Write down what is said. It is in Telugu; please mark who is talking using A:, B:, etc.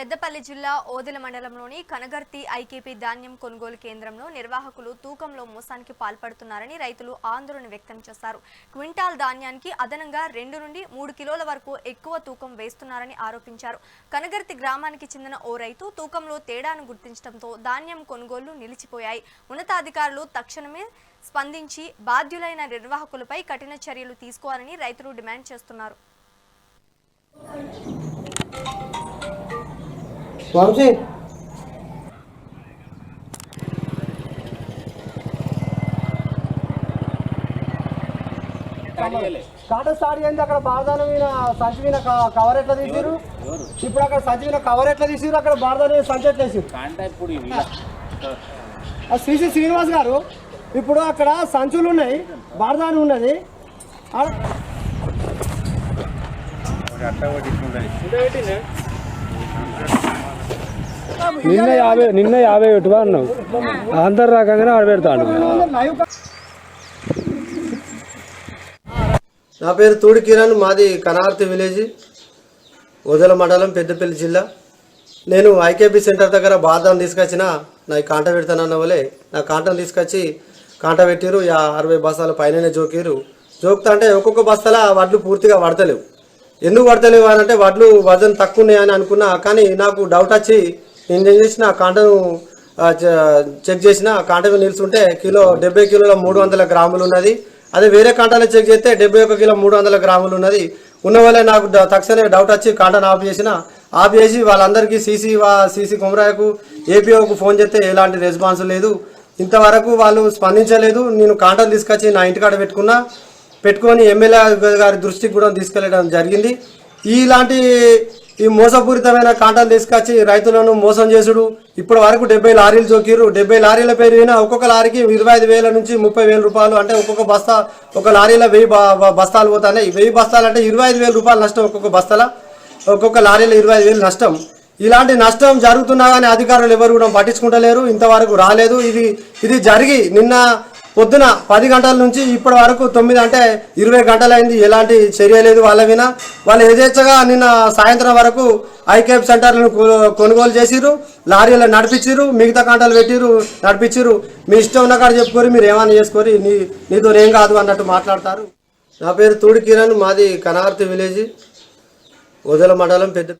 A: పెద్దపల్లి జిల్లా ఓదెల మండలంలోని కనగర్తి ఐకేపీ ధాన్యం కొనుగోలు కేంద్రంలో నిర్వాహకులు తూకంలో మోసానికి పాల్పడుతున్నారని రైతులు ఆందోళన వ్యక్తం చేశారు. క్వింటాల్ ధాన్యానికి అదనంగా రెండు నుండి మూడు కిలోల వరకు ఎక్కువ తూకం వేస్తున్నారని ఆరోపించారు. కనగర్తి గ్రామానికి చెందిన ఓ రైతు తూకంలో తేడాను గుర్తించడంతో ధాన్యం కొనుగోళ్ళు నిలిచిపోయాయి. ఉన్నతాధికారులు తక్షణమే స్పందించి బాధ్యులైన నిర్వాహకులపై కఠిన చర్యలు తీసుకోవాలని రైతులు డిమాండ్ చేస్తున్నారు.
B: వంశీ కాటన్ స్టార్ట్ అయింది అక్కడ బారదాన మీద సంచి మీద కవర్ ఎట్లా తీసిరు ఇప్పుడు అక్కడ సంచి మీద కవర్ ఎట్లా తీసిరు అక్కడ బారదాన మీద సంచి ఎట్లా వేసిరు
C: కాంటా ఇప్పుడు ఇవి
B: ఆ శ్రీశ్రీ శ్రీనివాస్ గారు ఇప్పుడు అక్కడ సంచులు ఉన్నాయి బారదాని ఉన్నది. ఆడ-
D: నిన్న యాభై నిన్న యాభై పెట్టువా అన్నావు. అందరు రకంగానే ఆడ
E: నా పేరు తూడి కిరణ్ మాది కనార్తి విలేజ్ వదల మండలం పెద్దపల్లి జిల్లా. నేను ఐకేపీ సెంటర్ దగ్గర బాధాన్ని తీసుకొచ్చిన నా కాంట పెడతానన్న వలే నా కాంటను తీసుకొచ్చి కాంట పెట్టిరు యా అరవై బస్తాల పైననే జోకిరు జోకుతా అంటే ఒక్కొక్క బస్తాల వడ్లు పూర్తిగా పడతలేవు ఎందుకు పడతలేవు అని అంటే వడ్లు వజన్ తక్కువ ఉన్నాయని అనుకున్నా కానీ నాకు డౌట్ వచ్చి నేను ఏం చేసిన ఆ కాంటను చెక్ చేసిన ఆ నిలుచుంటే కిలో డెబ్బై కిలోల మూడు వందల గ్రాములు ఉన్నది. అదే వేరే కాంటాలో చెక్ చేస్తే డెబ్బై ఒక కిలో మూడు వందల గ్రాములు ఉన్నది. ఉన్న వల్లే నాకు తక్షణమే డౌట్ వచ్చి కాంటాను ఆఫ్ చేసిన. ఆఫ్ చేసి వాళ్ళందరికీ సీసీ సీసీ కుమరాయకు ఏపీఓకు ఫోన్ చేస్తే ఎలాంటి రెస్పాన్స్ లేదు. ఇంతవరకు వాళ్ళు స్పందించలేదు. నేను కాంటాను తీసుకొచ్చి నా ఇంటికాడ పెట్టుకున్నా. పెట్టుకొని ఎమ్మెల్యే గారి దృష్టికి కూడా తీసుకెళ్ళడం జరిగింది. ఇలాంటి ఈ మోసపూరితమైన కాంటాలు తీసుకొచ్చి రైతులను మోసం చేసుడు. ఇప్పటి వరకు డెబ్బై లారీలు జోకిరు డెబ్బై లారీల పేరు అయినా ఒక్కొక్క లారీకి ఇరవై ఐదు వేల నుంచి ముప్పై వేల రూపాయలు అంటే ఒక్కొక్క బస్తా ఒక లారీలో వెయ్యి బస్తాలు పోతాయి వెయ్యి బస్తాలు అంటే ఇరవై ఐదు వేల రూపాయలు నష్టం ఒక్కొక్క బస్తాల ఒక్కొక్క లారీలో ఇరవై ఐదు వేలు నష్టం. ఇలాంటి నష్టం జరుగుతున్నా కానీ అధికారులు ఎవరు కూడా పట్టించుకుంటలేరు. ఇంతవరకు రాలేదు. ఇది ఇది జరిగి నిన్న పొద్దున పది గంటల నుంచి ఇప్పటి వరకు తొమ్మిది అంటే ఇరవై గంటలైంది. ఎలాంటి చర్య లేదు వాళ్ళ విన వాళ్ళు యథేచ్ఛగా నిన్న సాయంత్రం వరకు ఐకేఎఫ్ సెంటర్లను కొ- కొనుగోలు చేసిరు లారీలో నడిపించారు మిగతా కాంటాలు పెట్టిరు నడిపించారు మీ ఇష్టం ఉన్న కాడ చెప్పుకోరి మీరు ఏమైనా చేసుకొని నీ నీతో ఏం కాదు అన్నట్టు మాట్లాడతారు. నా పేరు తూడి కిరణ్ మాది కనార్తి విలేజ్ వదల మండలం పెద్ద